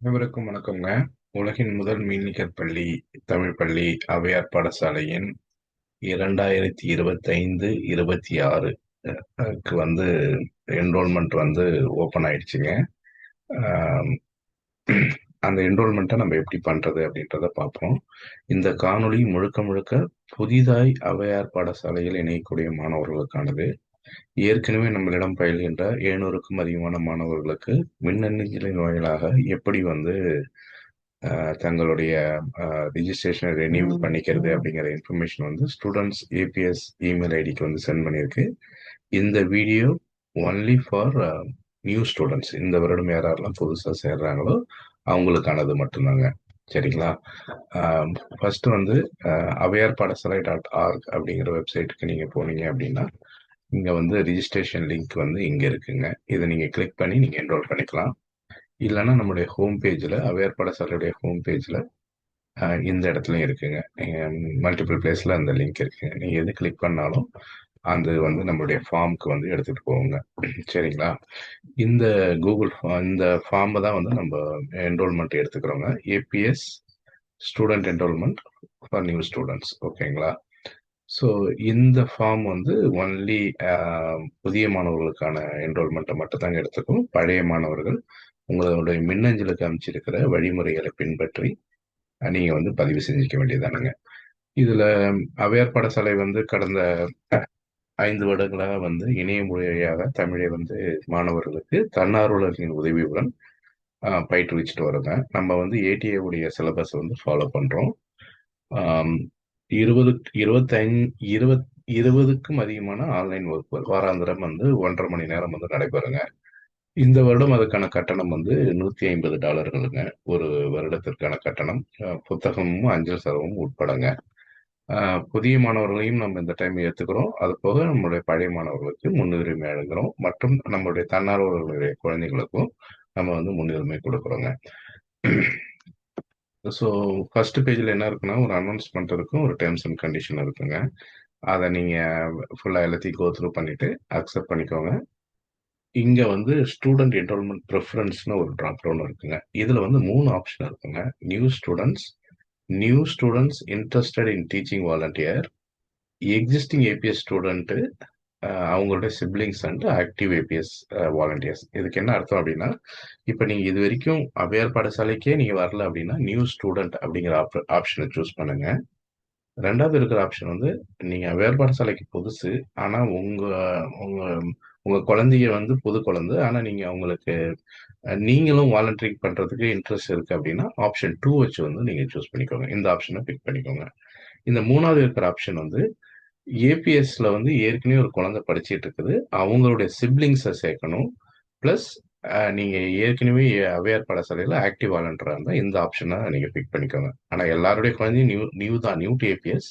அனைவருக்கும் வணக்கம்ங்க உலகின் முதல் மீன்னிகர் பள்ளி தமிழ் பள்ளி அவையார் பாடசாலையின் இரண்டாயிரத்தி இருபத்தைந்து இருபத்தி ஆறுக்கு வந்து என்ரோல்மெண்ட் வந்து ஓப்பன் ஆயிடுச்சுங்க. அந்த என்ரோல்மெண்ட்டை நம்ம எப்படி பண்றது அப்படின்றத பார்ப்போம். இந்த காணொளி முழுக்க முழுக்க புதிதாய் அவையார் பாடசாலையில் இணையக்கூடிய மாணவர்களுக்கானது. ஏற்கனவே நம்மளிடம் பயில்கின்ற எழுநூறுக்கும் அதிகமான மாணவர்களுக்கு மின்னஞ்சலின் வாயிலாக எப்படி வந்து தங்களுடைய ரிஜிஸ்ட்ரேஷனை ரெனியூ பண்ணிக்கிறது அப்படிங்கிற இன்ஃபர்மேஷன் வந்து ஸ்டூடெண்ட்ஸ் ஏபிஎஸ் இமெயில் ஐடிக்கு வந்து சென்ட் பண்ணியிருக்கு. இந்த video only for new students இந்த வருடம் யாரெல்லாம் புதுசாக சேர்றாங்களோ அவங்களுக்கானது மட்டும்தாங்க. சரிங்களா? ஃபர்ஸ்ட் வந்து அவையார் பாடசாலை டாட் ஆர்க் அப்படிங்கிற வெப்சைட்டுக்கு நீங்கள் போனீங்க அப்படின்னா இங்கே வந்து ரிஜிஸ்ட்ரேஷன் லிங்க் வந்து இங்கே இருக்குங்க. இதை நீங்கள் கிளிக் பண்ணி நீங்கள் என்ரோல் பண்ணிக்கலாம். இல்லைன்னா நம்மளுடைய ஹோம் பேஜில் அவேர் படசாலையுடைய ஹோம் பேஜில் இந்த இடத்துலையும் இருக்குங்க. மல்டிபிள் பிளேஸில் அந்த லிங்க் இருக்குங்க. நீங்கள் எது கிளிக் பண்ணாலும் அது வந்து நம்மளுடைய ஃபார்முக்கு வந்து எடுத்துகிட்டு போவோங்க சரிங்களா? இந்த கூகுள் இந்த ஃபார்மை தான் வந்து நம்ம enrolment எடுத்துக்கிறோங்க. APS student enrolment for new students ஓகேங்களா ஸோ இந்த ஃபார்ம் வந்து ஒன்லி புதிய மாணவர்களுக்கான என்ரோல்மெண்ட்டை மட்டும் தாங்க எடுத்துக்கும். பழைய மாணவர்கள் உங்களுடைய மின்னஞ்சலுக்கு அமைச்சிருக்கிற வழிமுறைகளை பின்பற்றி நீங்கள் வந்து பதிவு செஞ்சுக்க வேண்டியதானுங்க. இதில் அவையார் பாடசாலை வந்து கடந்த ஐந்து வருடங்களாக வந்து இணைய மொழியாக தமிழை வந்து மாணவர்களுக்கு தன்னார்வலர்களின் உதவியுடன் பயிற்றுவிச்சுட்டு வரோங்க நம்ம வந்து ஏடிஏ உடைய சிலபஸ் வந்து ஃபாலோ பண்ணுறோம் இருபது இருபத்தைந்து இருபத் இருபதுக்கும் அதிகமான ஆன்லைன் வகுப்புகள். வாராந்திரம் வந்து ஒன்றரை மணி நேரம் வந்து நடைபெறுங்க. இந்த வருடம் அதுக்கான கட்டணம் வந்து நூற்றி ஐம்பது டாலர்களுங்க. ஒரு வருடத்திற்கான கட்டணம். புத்தகமும் அஞ்சல் செலவும் உட்படங்க. புதிய மாணவர்களையும் நம்ம இந்த டைம் ஏற்றுக்கிறோம் அது போக நம்மளுடைய பழைய மாணவர்களுக்கு முன்னுரிமை அழுகிறோம் மற்றும் நம்மளுடைய தன்னார்வர்களுடைய குழந்தைகளுக்கும் நம்ம வந்து முன்னுரிமை கொடுக்குறோங்க. ஸோ ஃபர்ஸ்ட் பேஜில் என்ன இருக்குன்னா ஒரு அனௌன்ஸ்மெண்ட் இருக்கும் ஒரு டேர்ம்ஸ் அண்ட் கண்டிஷன் இருக்குங்க. அதை நீங்கள் ஃபுல்லாக எல்லாத்தையும் கோ த்ரூ பண்ணிவிட்டு அக்செப்ட் பண்ணிக்கோங்க. இங்கே வந்து ஸ்டூடெண்ட் என்ரோல்மெண்ட் ப்ரிஃபரன்ஸ்னு ஒரு ட்ராப் டவுன் இருக்குங்க. இதில் வந்து மூணு ஆப்ஷன் இருக்குங்க. New students new students interested in teaching volunteer existing APS student அவங்களுடைய siblings and active APS volunteers இதுக்கு என்ன அர்த்தம் அப்படின்னா இப்போ நீங்கள் இது வரைக்கும் அவையார் பாடசாலைக்கே நீங்கள் வரல அப்படின்னா நியூ ஸ்டூடெண்ட் அப்படிங்கிற ஆப் ஆப்ஷனை சூஸ் பண்ணுங்க. ரெண்டாவது இருக்கிற ஆப்ஷன் வந்து நீங்கள் அவையார் பாடசாலைக்கு புதுசு ஆனால் உங்கள் உங்கள் உங்கள் குழந்தைய வந்து புது குழந்தை ஆனால் நீங்கள் அவங்களுக்கு நீங்களும் வாலண்டரிங் பண்ணுறதுக்கு இன்ட்ரெஸ்ட் இருக்குது அப்படின்னா ஆப்ஷன் டூ வச்சு வந்து நீங்கள் சூஸ் பண்ணிக்கோங்க. இந்த ஆப்ஷனை பிக் பண்ணிக்கோங்க. இந்த மூணாவது இருக்கிற ஆப்ஷன் வந்து ஏபிஎஸ்ல வந்து ஏற்கனவே ஒரு குழந்தை படிச்சுட்டு இருக்குது அவங்களுடைய சிப்ளிங்ஸை சேர்க்கணும். ப்ளஸ் நீங்கள் ஏற்கனவே அவையார் பாடசாலையில் ஆக்டிவ் வாலண்டராக இருந்தால் இந்த ஆப்ஷனை நீங்கள் பிக் பண்ணிக்கோங்க. ஆனால் எல்லாருடைய குழந்தையும் நியூ நியூ தான் நியூ டு ஏபிஎஸ்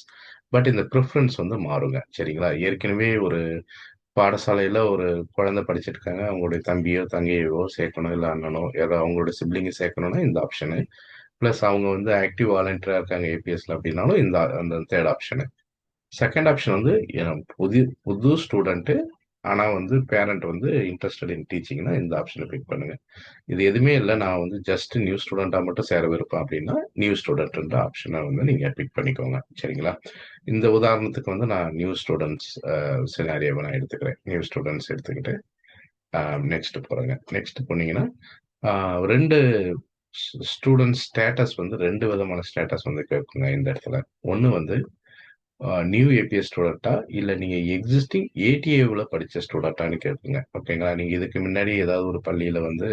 பட் இந்த ப்ரிஃபரன்ஸ் வந்து மாறுங்க. சரிங்களா? ஏற்கனவே ஒரு பாடசாலையில் ஒரு குழந்தை படிச்சுட்டு இருக்காங்க அவங்களுடைய தம்பியோ தங்கையோ சேர்க்கணும் இல்லை அண்ணனோ ஏதோ அவங்களோட சிப்ளிங்கை சேர்க்கணும்னா இந்த ஆப்ஷனு. ப்ளஸ் அவங்க வந்து ஆக்டிவ் வாலண்டியராக இருக்காங்க ஏபிஎஸ்ல அப்படின்னாலும் இந்த அந்த தேர்ட் ஆப்ஷனு. செகண்ட் ஆப்ஷன் வந்து புது புது ஸ்டூடெண்ட்டு ஆனால் வந்து பேரண்ட் வந்து இன்ட்ரெஸ்டட் இன் டீச்சிங்னா இந்த ஆப்ஷனை பிக் பண்ணுங்க. இது எதுவுமே இல்லை. நான் வந்து ஜஸ்ட் நியூ ஸ்டூடெண்ட்டாக மட்டும் சேர விருப்பம் அப்படின்னா நியூ ஸ்டூடெண்ட்ன்ற ஆப்ஷனை வந்து நீங்கள் பிக் பண்ணிக்கோங்க. சரிங்களா? இந்த உதாரணத்துக்கு வந்து நான் நியூ ஸ்டூடெண்ட்ஸ் சினாரியாவை நான் எடுத்துக்கிறேன். நியூ ஸ்டூடெண்ட்ஸ் எடுத்துக்கிட்டு நெக்ஸ்ட் போகிறேங்க நெக்ஸ்ட் போனீங்கன்னா ரெண்டு ஸ்டூடெண்ட்ஸ் ஸ்டேட்டஸ் வந்து ரெண்டு விதமான ஸ்டேட்டஸ் வந்து கேட்குங்க இந்த இடத்துல. ஒன்று வந்து நியூ ஏபிஎஸ் ஸ்டூடெண்ட்டா இல்லை நீங்கள் எக்ஸிஸ்டிங் ஏடிஏவில் படித்த ஸ்டூடெண்ட்டான்னு கேட்குங்க ஓகேங்களா நீங்கள் இதுக்கு முன்னாடி ஏதாவது ஒரு பள்ளியில் வந்து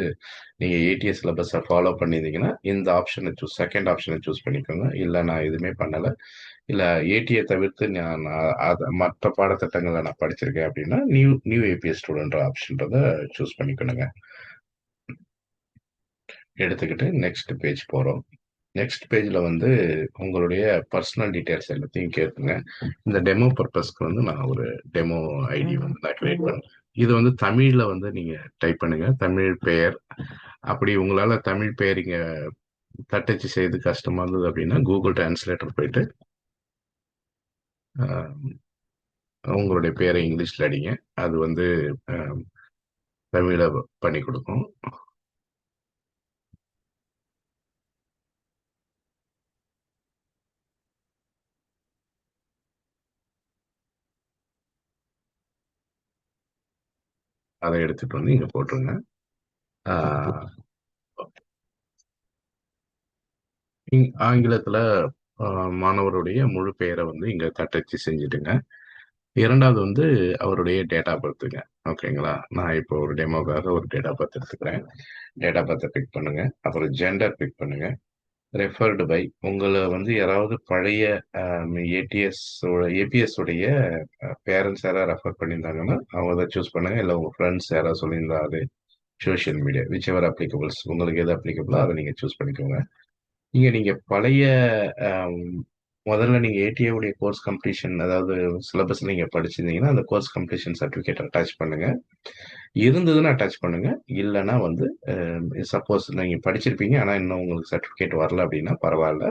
நீங்கள் ஏடிஎஸ் சிலபஸை ஃபாலோ பண்ணியிருந்தீங்கன்னா இந்த ஆப்ஷனை சூஸ் செகண்ட் ஆப்ஷனை சூஸ் பண்ணிக்கோங்க. இல்லை நான் எதுவுமே பண்ணலை. இல்லை ஏடிஏ தவிர்த்து நான் அதை மற்ற பாடத்திட்டங்களை நான் படிச்சிருக்கேன் அப்படின்னா நியூ நியூ ஏபிஎஸ் ஸ்டூடெண்ட் ஆப்ஷன்றத சூஸ் பண்ணிக்கணுங்க. எடுத்துக்கிட்டு நெக்ஸ்ட் பேஜ் போகிறோம் நெக்ஸ்ட் பேஜில் வந்து உங்களுடைய பர்சனல் டீட்டெயில்ஸ் எல்லாத்தையும் கேட்குங்க இந்த டெமோ பர்பஸ்க்கு வந்து நான் ஒரு டெமோ ஐடி வந்து நான் கிரியேட் பண்ணேன் இது வந்து தமிழில் வந்து நீங்கள் டைப் பண்ணுங்க. தமிழ் பெயர். அப்படி உங்களால் தமிழ் பெயர் இங்கே தட்டச்சு செய்து கஷ்டமாக இருந்தது அப்படின்னா கூகுள் டிரான்ஸ்லேட்டர் போயிட்டு உங்களுடைய பேரை இங்கிலீஷில் அடிங்க. அது வந்து தமிழை பண்ணி கொடுக்கும். அதை எடுத்துட்டு வந்து இங்க போட்டுருங்க. இங் ஆங்கிலத்துல மாணவருடைய முழு பெயரை வந்து இங்க தட்டச்சு செஞ்சுட்டுங்க. இரண்டாவது வந்து அவருடைய டேட்டா பர்த்துங்க ஓகேங்களா நான் இப்போ ஒரு டெமோக்காக ஒரு டேட்டா பர்த் எடுத்துக்கிறேன். டேட்டா பர்த்தை பிக் பண்ணுங்க. அப்புறம் ஜெண்டர் பிக் பண்ணுங்க. ரெஃபர்டு பை உங்களை வந்து யாராவது பழைய ஏடிஎஸ் ஏபிஎஸ் உடைய பேரண்ட்ஸ் யாராவது ரெஃபர் பண்ணியிருந்தாங்கன்னா அவங்க தான் சூஸ் பண்ணுங்க. இல்லை உங்க ஃப்ரெண்ட்ஸ் யாராவது சொல்லியிருந்தா அது social media which ever applicables உங்களுக்கு எது அப்ளிகபிளோ அதை நீங்கள் சூஸ் பண்ணிக்கோங்க. இங்கே நீங்கள் பழைய முதல்ல நீங்கள் ஏடிஏவுடைய கோர்ஸ் கம்ப்ளீஷன் அதாவது சிலபஸ் நீங்கள் படிச்சிருந்தீங்கன்னா அந்த கோர்ஸ் கம்ப்ளீஷன் சர்டிஃபிகேட் அட்டாச் பண்ணுங்க. இருந்ததுன்னா அட்டாச் பண்ணுங்க. இல்லைன்னா வந்து சப்போஸ் நீங்கள் படிச்சிருப்பீங்க ஆனால் இன்னும் உங்களுக்கு சர்டிஃபிகேட் வரல அப்படின்னா பரவாயில்ல.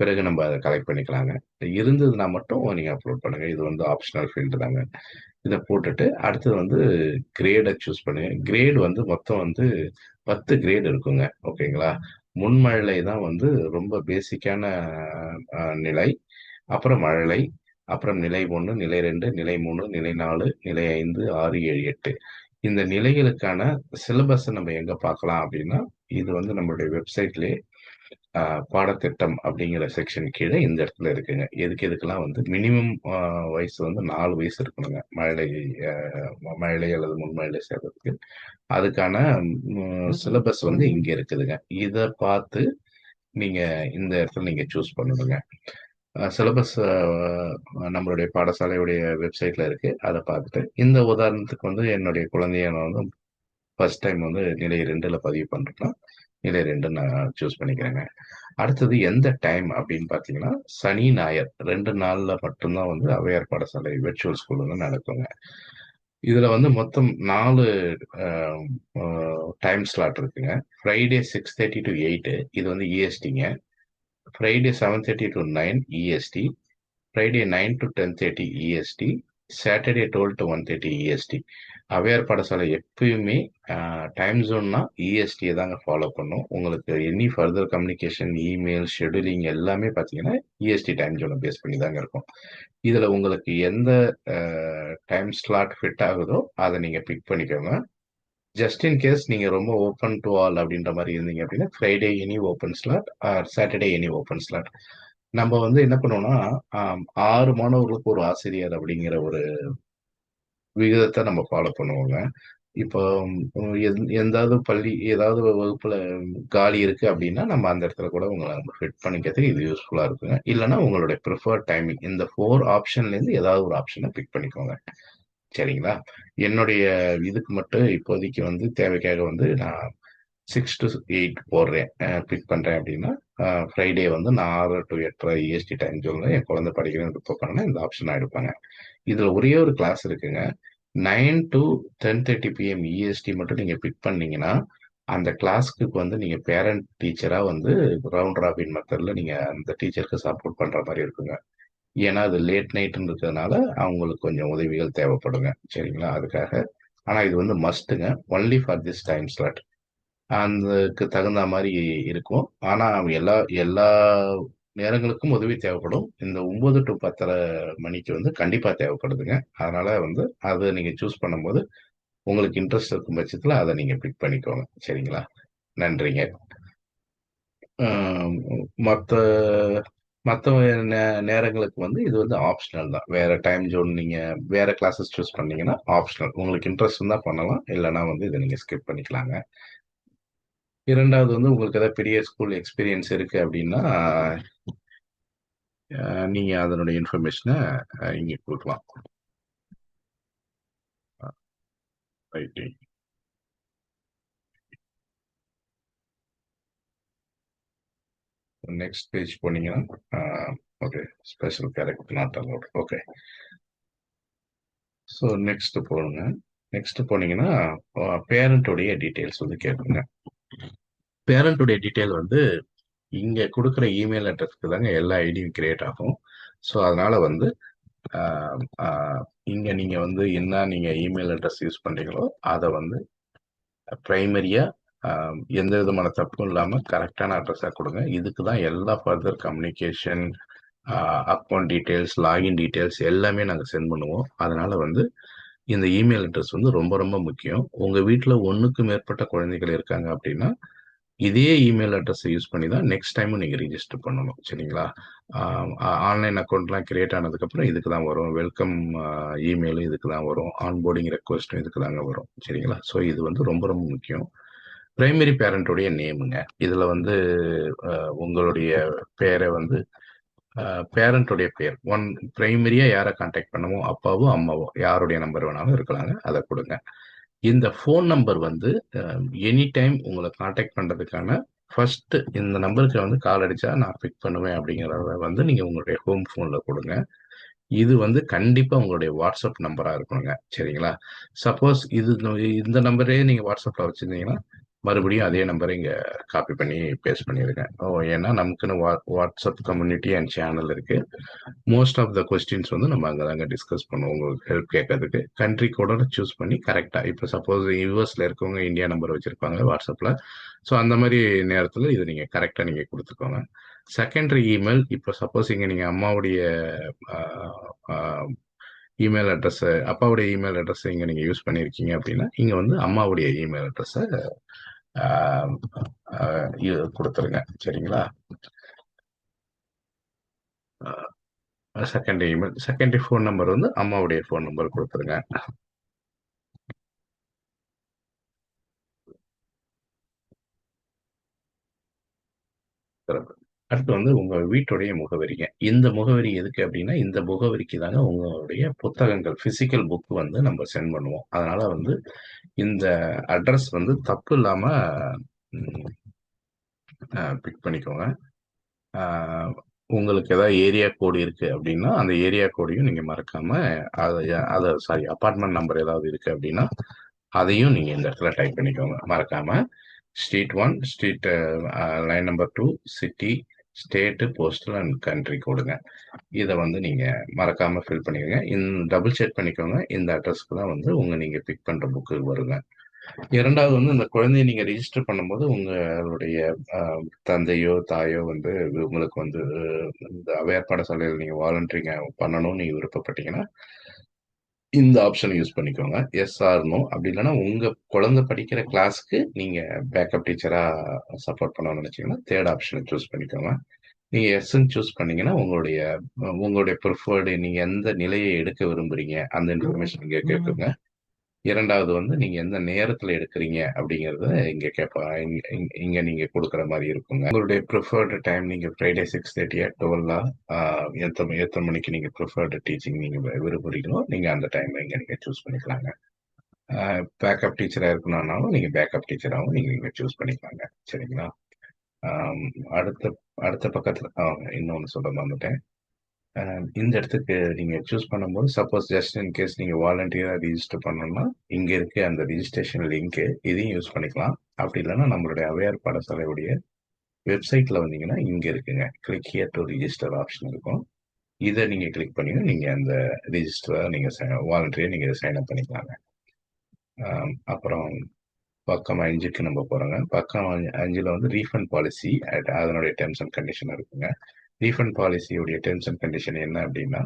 பிறகு நம்ம அதை கலெக்ட் பண்ணிக்கலாங்க. இருந்ததுன்னா மட்டும் நீங்கள் அப்லோட் பண்ணுங்க. இது வந்து ஆப்ஷனல் ஃபீல்டு தாங்க. இதை போட்டுட்டு அடுத்தது வந்து கிரேடை சூஸ் பண்ணுங்க. கிரேட் வந்து மொத்தம் வந்து பத்து கிரேடு இருக்குங்க. ஓகேங்களா முன்மழலை தான் வந்து ரொம்ப பேசிக்கான நிலை. அப்புறம் மழலை. அப்புறம் நிலை ஒன்று நிலை ரெண்டு நிலை மூணு நிலை நாலு நிலை ஐந்து ஆறு ஏழு எட்டு. இந்த நிலைகளுக்கான சிலபஸை நம்ம எங்க பார்க்கலாம் அப்படின்னா இது வந்து நம்மளுடைய வெப்சைட்லேயே பாடத்திட்டம் அப்படிங்கிற செக்ஷன் கீழே இந்த இடத்துல இருக்குங்க. எதுக்கு எதுக்கெல்லாம் வந்து மினிமம் வயசு வந்து நாலு வயசு இருக்கணுங்க. மழை மழை அல்லது முன்மழை சேர்றதுக்கு. அதுக்கான சிலபஸ் வந்து இங்க இருக்குதுங்க. இதை பார்த்து நீங்க இந்த இடத்துல நீங்க சூஸ் பண்ணணுங்க. சிலபஸ் நம்மளுடைய பாடசாலையுடைய வெப்சைட்ல இருக்கு. அதை பார்த்துட்டு இந்த உதாரணத்துக்கு வந்து என்னுடைய குழந்தைய நான் வந்து ஃபர்ஸ்ட் டைம் வந்து நிலை ரெண்டுல பதிவு பண்றேன்னா நிலை ரெண்டு நான் சூஸ் பண்ணிக்கிறேங்க. அடுத்தது எந்த டைம் அப்படின்னு பார்த்தீங்கன்னா சனி ஞாயிறு ரெண்டு நாளில் மட்டும்தான் வந்து அவையார் பாடசாலை விர்ச்சுவல் ஸ்கூல் வந்து நடக்குங்க. இதில் வந்து மொத்தம் நாலு டைம் ஸ்லாட் இருக்குங்க. Friday six thirty to eight இது வந்து இஎஸ்டிங்க Friday seven thirty to nine EST Friday nine to ten thirty EST Saturday twelve to one thirty EST our படசாலை எப்பயுமே டைம் ஜோன்னா இஎஸ்டியை தாங்க ஃபாலோ பண்ணும். உங்களுக்கு any further communication email scheduling எல்லாமே பார்த்தீங்கன்னா இஎஸ்டி டைம் ஜோனை பேஸ் பண்ணி தாங்க இருக்கும். இதில் உங்களுக்கு எந்த டைம் ஸ்லாட் ஃபிட் ஆகுதோ அதை நீங்கள் பிக் பண்ணிக்கோங்க. ஜஸ்ட் இன் கேஸ் நீங்கள் ரொம்ப ஓப்பன் டு ஆல் அப்படின்ற மாதிரி இருந்தீங்க அப்படின்னா Friday any open slot or Saturday any open slot நம்ம வந்து என்ன பண்ணோம்னா ஆறு மாணவர்களுக்கு ஒரு ஆசிரியர் அப்படிங்கிற ஒரு விகிதத்தை நம்ம ஃபாலோ பண்ணுவோங்க. இப்போ எந்தாவது பள்ளி ஏதாவது வகுப்புல காலி இருக்கு அப்படின்னா நம்ம அந்த இடத்துல கூட உங்களை நம்ம ஃபிட் பண்ணிக்கிறதுக்கு இது யூஸ்ஃபுல்லா இருக்குங்க. இல்லைன்னா உங்களுடைய ப்ரிஃபர்ட் டைமிங் இந்த ஃபோர் ஆப்ஷன்ல இருந்து ஏதாவது ஒரு ஆப்ஷனை பிக் பண்ணிக்கோங்க. சரிங்களா? என்னுடைய இதுக்கு மட்டும் இப்போதைக்கு வந்து தேவைக்காக வந்து நான் சிக்ஸ் டு எயிட் போடுறேன். பிக் பண்ணுறேன் அப்படின்னா ஃப்ரைடே வந்து நான் ஆறு டு எட்டரை இஎஸ்டி டைம் ஜோனில் என் குழந்தை படிக்கிறேன்னு இப்போ இந்த ஆப்ஷன் எடுப்பாங்க. இதில் ஒரே ஒரு கிளாஸ் இருக்குங்க. Nine to ten thirty PM EST மட்டும் நீங்கள் பிக் பண்ணீங்கன்னா அந்த கிளாஸ்க்கு வந்து நீங்கள் பேரண்ட் டீச்சராக வந்து ரவுண்ட் ராபின் மெத்தடில் நீங்கள் அந்த டீச்சருக்கு சப்போர்ட் பண்ணுற மாதிரி இருக்குங்க. ஏன்னா அது லேட் நைட்னு இருக்கிறதுனால அவங்களுக்கு கொஞ்சம் உதவிகள் தேவைப்படுங்க. சரிங்களா? அதுக்காக. ஆனால் இது வந்து மஸ்ட்டுங்க only for this time slot அதுக்கு தகுந்த மாதிரி இருக்கும். ஆனால் எல்லா எல்லா நேரங்களுக்கும் உதவி தேவைப்படும். இந்த ஒம்பது டு பத்தரை மணிக்கு வந்து கண்டிப்பாக தேவைப்படுதுங்க. அதனால வந்து அதை நீங்கள் சூஸ் பண்ணும்போது உங்களுக்கு இன்ட்ரெஸ்ட் இருக்கும் பட்சத்தில் அதை நீங்கள் பிக் பண்ணிக்கோங்க. சரிங்களா? நன்றிங்க. மற்ற மற்ற நேரங்களுக்கு வந்து இது வந்து ஆப்ஷனல் தான். வேற டைம் ஜோன் நீங்க வேற கிளாஸஸ் சூஸ் பண்ணீங்கன்னா ஆப்ஷனல் உங்களுக்கு இன்ட்ரெஸ்ட் இருந்தால் பண்ணலாம். இல்லைன்னா வந்து இதை நீங்க ஸ்கிப் பண்ணிக்கலாங்க. இரண்டாவது வந்து உங்களுக்கு ஏதாவது பெரிய ஸ்கூல் எக்ஸ்பீரியன்ஸ் இருக்கு அப்படின்னா நீங்க அதனுடைய இன்ஃபர்மேஷனை இங்கே கொடுக்கலாம். ரைட்டிங் நெக்ஸ்ட் பேஜ் போனீங்கன்னா okay special character not allowed okay so next போடுங்க. நெக்ஸ்ட் போனீங்கன்னா பேரண்ட்டுடைய டீட்டெயில்ஸ் வந்து கேட்குங்க பேரண்ட்டுடைய டீட்டெயில் வந்து இங்கே கொடுக்குற இமெயில் அட்ரஸ்க்கு தாங்க எல்லா ஐடியும் கிரியேட் ஆகும். ஸோ அதனால வந்து இங்கே நீங்கள் வந்து என்ன நீங்கள் இமெயில் அட்ரஸ் யூஸ் பண்ணுறீங்களோ அதை வந்து ப்ரைமரியாக எந்த விதமான தப்பும் இல்லாமல் கரெக்டான அட்ரஸாக கொடுங்க. இதுக்கு தான் எல்லா further communication account details login details எல்லாமே நாங்கள் சென்ட் பண்ணுவோம். அதனால வந்து இந்த இமெயில் அட்ரஸ் வந்து ரொம்ப ரொம்ப முக்கியம். உங்கள் வீட்டில் ஒன்றுக்கு மேற்பட்ட குழந்தைகள் இருக்காங்க அப்படின்னா இதே இமெயில் அட்ரஸை யூஸ் பண்ணி தான் நெக்ஸ்ட் டைமும் நீங்கள் ரிஜிஸ்டர் பண்ணணும். சரிங்களா? ஆன்லைன் அக்கௌண்ட்லாம் கிரியேட் ஆனதுக்கப்புறம் இதுக்கு தான் வரும். வெல்கம் இமெயிலும் இதுக்கு தான் வரும். ஆன்போர்டிங் ரெக்வஸ்ட்டும் இதுக்கு தாங்க வரும். சரிங்களா? ஸோ இது வந்து ரொம்ப ரொம்ப முக்கியம். பிரைமரி பேரண்டோடைய நேமுங்க இதில் வந்து உங்களுடைய பேரை வந்து பேரண்ட்டுடைய பேர். ஒன் பிரைமரியாக யாரை கான்டாக்ட் பண்ணமோ அப்பாவோ அம்மாவோ யாருடைய நம்பர் வேணாலும் இருக்கலாங்க. அதை கொடுங்க. இந்த ஃபோன் நம்பர் வந்து எனி டைம் உங்களை காண்டாக்ட் பண்ணுறதுக்கான ஃபர்ஸ்ட் இந்த நம்பருக்கு வந்து கால் அடிச்சா நான் பிக் பண்ணுவேன் அப்படிங்கிறத வந்து நீங்கள் உங்களுடைய ஹோம் ஃபோனில் கொடுங்க. இது வந்து கண்டிப்பாக உங்களுடைய வாட்ஸ்அப் நம்பராக இருக்கணுங்க. சரிங்களா? சப்போஸ் இது இந்த நம்பரே நீங்கள் வாட்ஸ்அப்பில் வச்சுருந்தீங்கன்னா மறுபடியும் அதே நம்பரை இங்கே காப்பி பண்ணி பேஸ்ட் பண்ணியிருக்கேன் ஓ ஏன்னா நமக்குன்னு வா வாட்ஸ்அப் கம்யூனிட்டி அண்ட் சேனல் இருக்குது மோஸ்ட் ஆஃப் த கொஸ்டின்ஸ் வந்து நம்ம அங்கே தாங்க டிஸ்கஸ் பண்ணுவோம் உங்களுக்கு ஹெல்ப் கேட்கறதுக்கு. கண்ட்ரி கூட சூஸ் பண்ணி கரெக்டாக இப்போ சப்போஸ் யூஎஸில் இருக்கவங்க இந்தியா நம்பர் வச்சுருப்பாங்க வாட்ஸ்அப்பில் ஸோ அந்த மாதிரி நேரத்தில் இதை நீங்கள் கரெக்டாக நீங்கள் கொடுத்துக்கோங்க. செகண்டரி இமெயில் இப்போ சப்போஸ் இங்கே நீங்கள் அம்மாவுடைய இமெயில் அட்ரஸை அப்பாவுடைய இமெயில் அட்ரஸை இங்கே நீங்கள் யூஸ் பண்ணியிருக்கீங்க அப்படின்னா இங்கே வந்து அம்மாவுடைய இமெயில் அட்ரஸை இது கொடுத்துருங்க. சரிங்களா? Second email second phone number வந்து அம்மாவுடைய ஃபோன் நம்பர் கொடுத்துருங்க. அடுத்து வந்து உங்க வீட்டுடைய முகவரிங்க. இந்த முகவரி எதுக்கு அப்படின்னா இந்த முகவரிக்கு தாங்க உங்களுடைய புத்தகங்கள் பிசிக்கல் புக் வந்து நம்ம சென்ட் பண்ணுவோம். அதனால வந்து இந்த அட்ரஸ் வந்து தப்பு இல்லாம பிக் பண்ணிக்கோங்க. உங்களுக்கு ஏதாவது ஏரியா கோடு இருக்கு அப்படின்னா அந்த ஏரியா கோடையும் நீங்க மறக்காம அதை அதை சாரி அப்பார்ட்மெண்ட் நம்பர் ஏதாவது இருக்கு அப்படின்னா அதையும் நீங்க இந்த இடத்துல டைப் பண்ணிக்கோங்க. மறக்காம street one street line number two city state postal and country கொடுங்க. இதை வந்து நீங்கள் மறக்காமல் ஃபில் பண்ணிக்கோங்க இந் டபுள் செக் பண்ணிக்கோங்க. இந்த அட்ரஸ்க்கு தான் வந்து உங்கள் நீங்கள் பிக் பண்ணுற புக்கு வருங்க. இரண்டாவது வந்து இந்த குழந்தைய நீங்கள் ரிஜிஸ்டர் பண்ணும்போது உங்களுடைய தந்தையோ தாயோ வந்து உங்களுக்கு வந்து இந்த வேறுபாடு பாடசாலையில் நீங்கள் வாலண்டரிங்க பண்ணணும்னு நீங்கள் விருப்பப்பட்டீங்கன்னா இந்த ஆப்ஷன் யூஸ் பண்ணிக்கோங்க. எஸ் அப்படி இல்லைன்னா உங்க குழந்தை படிக்கிற கிளாஸ்க்கு நீங்க பேக்கப் டீச்சரா சப்போர்ட் பண்ணணும்னு நினைச்சீங்கன்னா தேர்ட் ஆப்ஷனை சூஸ் பண்ணிக்கோங்க. நீங்க எஸ்ன்னு சூஸ் பண்ணீங்கன்னா உங்களுடைய உங்களுடைய ப்ரிஃபர்டு நீங்க எந்த நிலையை எடுக்க விரும்புறீங்க அந்த இன்ஃபர்மேஷன் இங்க கேட்குங்க. இரண்டாவது வந்து நீங்க எந்த நேரத்துல எடுக்கிறீங்க அப்படிங்கறத இங்க கேட்பா இங்க நீங்க கொடுக்குற மாதிரி இருக்குங்க. உங்களுடைய ப்ரிஃபர்டு டைம் நீங்க ஃப்ரைடே சிக்ஸ் தேர்ட்டியா டுவெல்லா எத்தனை எத்தனை மணிக்கு நீங்க ப்ரிஃபர்டு டீச்சிங் நீங்க விரும்புறீங்களோ நீங்க அந்த டைம்ல இங்க நீங்க சூஸ் பண்ணிக்கலாங்க. பேக்கப் டீச்சரா இருக்கணும்னாலும் நீங்க பேக்கப் டீச்சராகவும் நீங்க இங்க சூஸ் பண்ணிக்கலாங்க. சரிங்களா? அடுத்த அடுத்த பக்கத்துல இன்னொன்னு சொல்ல வந்துட்டேன் இந்த இடத்துக்கு நீங்கள் சூஸ் பண்ணும்போது சப்போஸ் ஜஸ்ட் இன் கேஸ் நீங்கள் வாலண்டியராக ரிஜிஸ்டர் பண்ணணும்னா இங்கே இருக்க அந்த ரிஜிஸ்ட்ரேஷன் லிங்க் இதையும் யூஸ் பண்ணிக்கலாம். அப்படி இல்லைன்னா நம்மளுடைய அவையார் பாடசாலையுடைய வெப்சைட்டில் வந்தீங்கன்னா இங்கே இருக்குங்க. Click here to register option இருக்கும். இதை நீங்கள் கிளிக் பண்ணி நீங்கள் அந்த ரிஜிஸ்டரா நீங்கள் வாலண்டியாக நீங்கள் சைன் அப் பண்ணிக்கலாங்க. அப்புறம் பக்கம் அஞ்சுக்கு நம்ம போகிறோங்க பக்கம் அஞ்சில் வந்து ரீஃபண்ட் பாலிசி அதனுடைய டேர்ம்ஸ் அண்ட் கண்டிஷன் இருக்குங்க. ரீஃபண்ட் பாலிசியுடைய டெர்ம்ஸ் அண்ட் கண்டிஷன் என்ன அப்படின்னா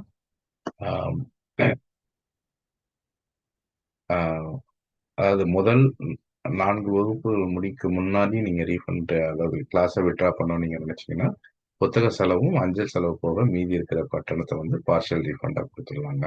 அதாவது முதல் நான்கு வகுப்புகள் முடிக்க முன்னாடி நீங்க ரீஃபண்ட் அதாவது கிளாஸை விட்ரா பண்ணணும் நீங்க நினைச்சீங்கன்னா புத்தக செலவும் அஞ்சல் செலவு போக மீதி இருக்கிற கட்டணத்தை வந்து பார்ஷியல் ரீஃபண்டாக கொடுத்துருவாங்க.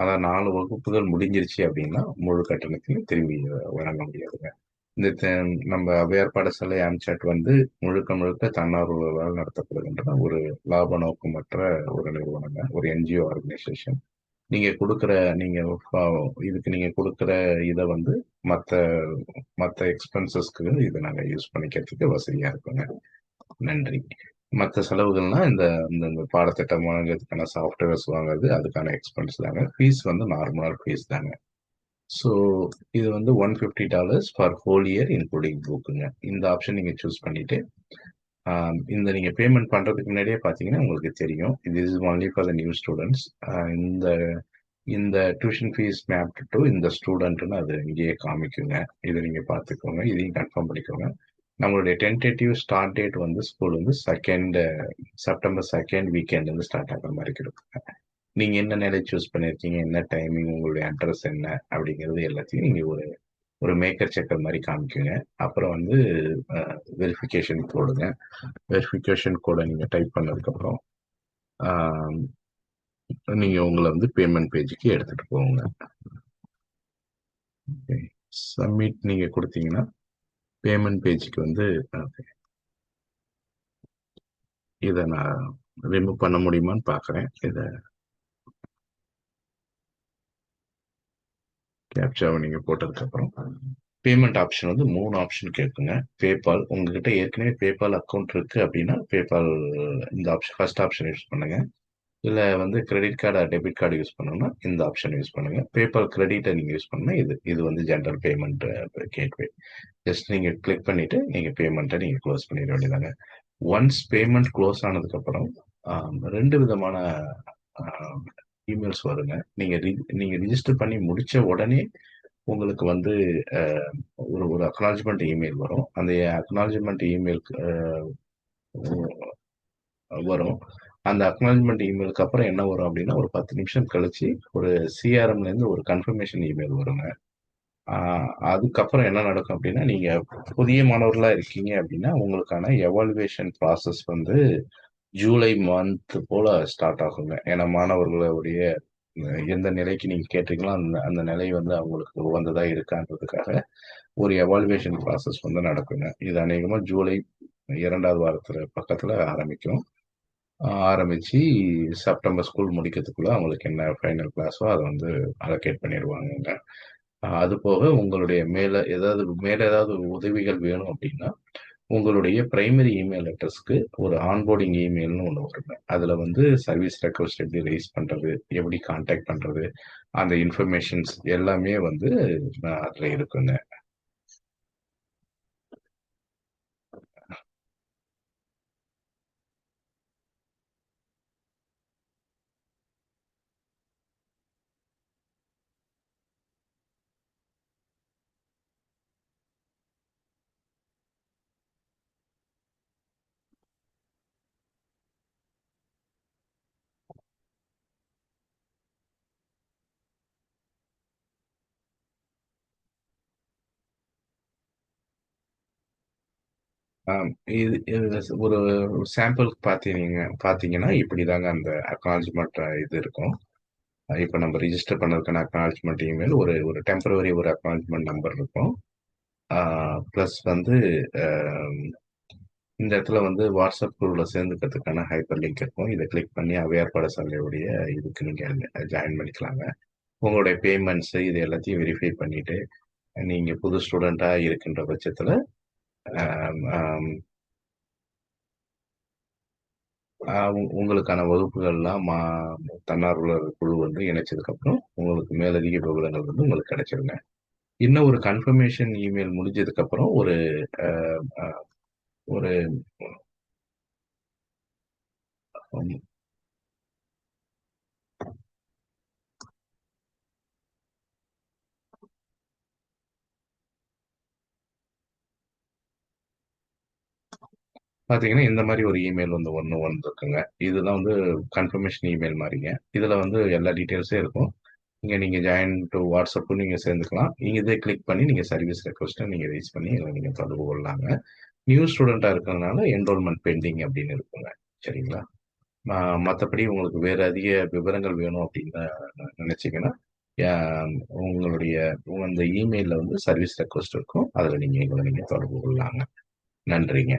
அதான் நாலு வகுப்புகள் முடிஞ்சிருச்சு அப்படின்னா முழு கட்டணத்தையும் திரும்பி வழங்க முடியாதுங்க. இந்த நம்ம அவையார் பாடசாலை ஆம்சாட் வந்து முழுக்க முழுக்க தன்னார்வலர்களால் நடத்தப்படுகின்றன. ஒரு லாப நோக்கமற்ற ஒரு நிறுவனங்க ஒரு என்ஜிஓ ஆர்கனைசேஷன் நீங்க கொடுக்குற நீங்க இதுக்கு நீங்க கொடுக்குற இதை வந்து மற்ற மற்ற எக்ஸ்பென்சஸ்க்கு இதை நாங்க யூஸ் பண்ணிக்கிறதுக்கு வசதியா இருக்குங்க. நன்றி. மற்ற செலவுகள்னா இந்த இந்த பாடத்திட்டம் வாங்குறதுக்கான சாஃப்ட்வேர்ஸ் வாங்குறது அதுக்கான எக்ஸ்பென்ஸ் தாங்க. ஃபீஸ் வந்து நார்மலாக ஃபீஸ் தாங்க. ஸோ இது வந்து one fifty dollars for whole year including புக்குங்க இந்த ஆப்ஷன் நீங்கள் சூஸ் பண்ணிட்டு இந்த நீங்கள் பேமெண்ட் பண்ணுறதுக்கு முன்னாடியே பார்த்தீங்கன்னா உங்களுக்கு தெரியும். இது is only for the new students இந்த இந்த டியூஷன் ஃபீஸ் மேப்டு டு இந்த ஸ்டூடெண்ட்னு அது இங்கேயே காமிக்குங்க. இதை நீங்கள் பார்த்துக்கோங்க இதையும் கன்ஃபார்ம் பண்ணிக்கோங்க. நம்மளுடைய டென்டேட்டிவ் ஸ்டார்ட் டேட் வந்து ஸ்கூல் வந்து செகண்ட் செப்டம்பர் செகண்ட் வீக்கெண்ட் வந்து ஸ்டார்ட் ஆகிற மாதிரி இருக்குங்க நீங்கள் என்ன நிலை சூஸ் பண்ணியிருக்கீங்க என்ன டைமிங் உங்களுடைய அட்ரஸ் என்ன? அப்படிங்கிறது எல்லாத்தையும் நீங்கள் ஒரு ஒரு மேக்கர் செக்கர் மாதிரி காமிக்குங்க. அப்புறம் வந்து வெரிஃபிகேஷன் கோடுங்க வெரிஃபிகேஷன் கோடை நீங்கள் டைப் பண்ணதுக்கப்புறம் நீங்கள் உங்களை வந்து பேமெண்ட் பேஜுக்கு எடுத்துகிட்டு போங்க. ஓகே சப்மிட் நீங்கள் கொடுத்தீங்கன்னா பேமெண்ட் பேஜுக்கு வந்து இதை நான் ரிமூவ் பண்ண முடியுமான்னு பார்க்குறேன் இதை கேப்சாவை நீங்கள் போட்டதுக்கப்புறம் பேமெண்ட் ஆப்ஷன் வந்து மூணு ஆப்ஷன் கேட்குங்க பேபால் உங்ககிட்ட ஏற்கனவே பேபால் அக்கௌண்ட் இருக்குது அப்படின்னா பேபால் இந்த ஆப்ஷன் ஃபர்ஸ்ட் ஆப்ஷன் யூஸ் பண்ணுங்கள் இல்லை வந்து credit card debit card use பண்ணணும்னா இந்த ஆப்ஷன் யூஸ் பண்ணுங்கள் பேபால் கிரெடிட்டை நீங்கள் யூஸ் பண்ணால் இது இது வந்து ஜென்ரல் பேமெண்ட் கேட்வே ஜஸ்ட் நீங்கள் கிளிக் பண்ணிவிட்டு நீங்கள் பேமெண்ட்டை நீங்கள் க்ளோஸ் பண்ணிட வேண்டியதாங்க ஒன்ஸ் பேமெண்ட் க்ளோஸ் ஆனதுக்கப்புறம் ரெண்டு விதமான இமெயில்ஸ் வருங்க. நீங்கள் நீங்கள் ரிஜிஸ்டர் பண்ணி முடித்த உடனே உங்களுக்கு வந்து ஒரு ஒரு அக்னாலஜ்மெண்ட் இமெயில் வரும். அந்த அக்னாலஜ்மெண்ட் இமெயில் வரும். அந்த அக்னாலஜ்மெண்ட் இமெயிலுக்கு அப்புறம் என்ன வரும் அப்படின்னா ஒரு பத்து நிமிஷம் கழிச்சு ஒரு சிஆர்எம்லேருந்து ஒரு கன்ஃபர்மேஷன் இமெயில் வருங்க. அதுக்கப்புறம் என்ன நடக்கும் அப்படின்னா நீங்கள் புதிய மாணவர்களாக இருக்கீங்க அப்படின்னா உங்களுக்கான எவால்வேஷன் ப்ராசஸ் வந்து ஜூலை மந்த் போல ஸ்டார்ட் ஆகுங்க. ஏன்னா மாணவர்களுடைய எந்த நிலைக்கு நீங்க கேட்டீங்களோ அந்த அந்த நிலை வந்து அவங்களுக்கு உகந்ததா இருக்கான்றதுக்காக ஒரு எவால்வேஷன் ப்ராசஸ் வந்து நடக்குங்க. இது அநேகமா ஜூலை இரண்டாவது வாரத்துல பக்கத்துல ஆரம்பிக்கும். ஆரம்பிச்சு செப்டம்பர் ஸ்கூல் முடிக்கிறதுக்குள்ள அவங்களுக்கு என்ன ஃபைனல் கிளாஸோ அதை வந்து அலோகேட் பண்ணிடுவாங்க அது போக உங்களுடைய மேல ஏதாவது மேல ஏதாவது உதவிகள் வேணும் அப்படின்னா உங்களுடைய பிரைமரி இமெயில் அட்ரஸ்க்கு ஒரு ஆன்போர்டிங் இமெயில்னு ஒன்று வருங்க. அதில் வந்து சர்வீஸ் ரெக்வஸ்ட் எப்படி ரைஸ் பண்ணுறது எப்படி கான்டாக்ட் பண்ணுறது அந்த இன்ஃபர்மேஷன்ஸ் எல்லாமே வந்து அதில் இருக்குங்க. இது ஒரு சாம்பிள் பார்த்தீங்க பார்த்தீங்கன்னா இப்படி தாங்க அந்த அக்னாலஜ்மெண்ட் இது இருக்கும். இப்போ நம்ம ரிஜிஸ்டர் பண்ணதுக்கான அக்னாலஜ்மெண்ட் இமெயில் ஒரு ஒரு டெம்பரவரி ஒரு அக்னாலஜ்மெண்ட் நம்பர் இருக்கும். ப்ளஸ் வந்து இந்த இடத்துல வந்து வாட்ஸ்அப் குரூப்பில் சேர்ந்துக்கிறதுக்கான ஹைப்பர் லிங்க் இருக்கும். இதை கிளிக் பண்ணி அவையார் பாடசாலையுடைய இதுக்கு நீங்கள் ஜாயின் பண்ணிக்கலாங்க. உங்களுடைய பேமெண்ட்ஸு இது எல்லாத்தையும் வெரிஃபை பண்ணிவிட்டு நீங்கள் புது ஸ்டூடெண்ட்டாக இருக்கின்ற பட்சத்தில் உங்களுக்கான வகுப்புகள்லாம் மா தன்னார்வலர் குழு வந்து இணைச்சதுக்கப்புறம் உங்களுக்கு மேலதிக விவரங்கள் வந்து உங்களுக்கு கிடைச்சிருங்க. இன்னும் ஒரு கன்ஃபர்மேஷன் இமெயில் முடிஞ்சதுக்கப்புறம் ஒரு ஒரு பார்த்தீங்கன்னா இந்த மாதிரி ஒரு இமெயில் வந்து ஒன்று வந்துருக்குங்க. இதுதான் வந்து கன்ஃபர்மேஷன் இமெயில் மாதிரிங்க. இதில் வந்து எல்லா டீட்டெயில்ஸும் இருக்கும். இங்கே நீங்கள் ஜாயின் டு வாட்ஸ்அப்பும் நீங்கள் சேர்ந்துக்கலாம். நீங்கள் இதே கிளிக் பண்ணி நீங்கள் சர்வீஸ் ரெக்வஸ்ட்டை நீங்கள் ரீச் பண்ணி நீங்கள் தொடர்பு கொள்ளலாங்க. நியூ ஸ்டூடெண்ட்டாக இருக்கிறதுனால என்ரோல்மெண்ட் பெண்டிங் அப்படின்னு இருக்குங்க. சரிங்களா? மற்றபடி உங்களுக்கு வேறு அதிக விவரங்கள் வேணும் அப்படின்னு நினச்சிங்கன்னா உங்களுடைய அந்த இமெயிலில் வந்து சர்வீஸ் ரெக்வஸ்ட் இருக்கும். அதில் நீங்கள் எங்களை நீங்கள் தொடர்பு கொள்ளலாங்க. நன்றிங்க.